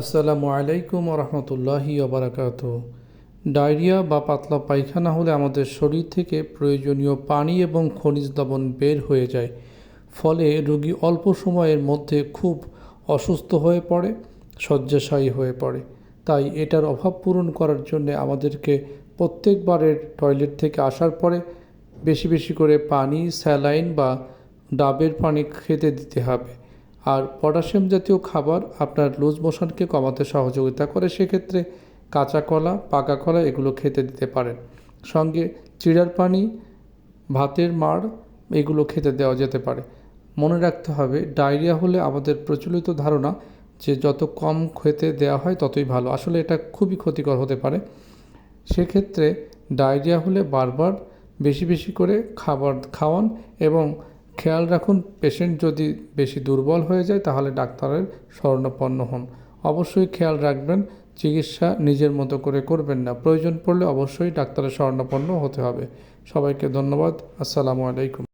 আসসালামু আলাইকুম রহমতুল্লাহি ওবরাকাত। ডায়রিয়া বা পাতলা পায়খানা হলে আমাদের শরীর থেকে প্রয়োজনীয় পানি এবং খনিজ লবণ বের হয়ে যায়। ফলে রোগী অল্প সময়ের মধ্যে খুব অসুস্থ হয়ে পড়ে, শয্যাশায়ী হয়ে পড়ে। তাই এটার অভাব পূরণ করার জন্য আমাদেরকে প্রত্যেকবারের টয়লেট থেকে আসার পরে বেশি বেশি করে পানি, স্যালাইন বা ডাবের পানি খেতে দিতে হবে। আর পটাশিয়াম জাতীয় খাবার আপনার লুজ মোশনকে কমাতে সহযোগিতা করে, সেক্ষেত্রে কাঁচা কলা, পাকা কলা এগুলো খেতে দিতে পারেন। সঙ্গে চিড়ার পানি, ভাতের মাড় এগুলো খেতে দেওয়া যেতে পারে। মনে রাখতে হবে, ডায়রিয়া হলে আমাদের প্রচলিত ধারণা যে যত কম খেতে দেওয়া হয় ততই ভালো। আসলে এটা খুবই ক্ষতিকর হতে পারে। সেক্ষেত্রে ডায়রিয়া হলে বারবার বেশি বেশি করে খাবার খাওয়ান এবং খেয়াল রাখুন পেশেন্ট যদি বেশি দুর্বল হয়ে যায়, তাহলে ডাক্তারের স্মরণাপন্ন হন। অবশ্যই খেয়াল রাখবেন, চিকিৎসা নিজের মতো করে করবেন না। প্রয়োজন পড়লে অবশ্যই ডাক্তারের স্মরণাপন্ন হতে হবে। সবাইকে ধন্যবাদ। আসসালামু আলাইকুম।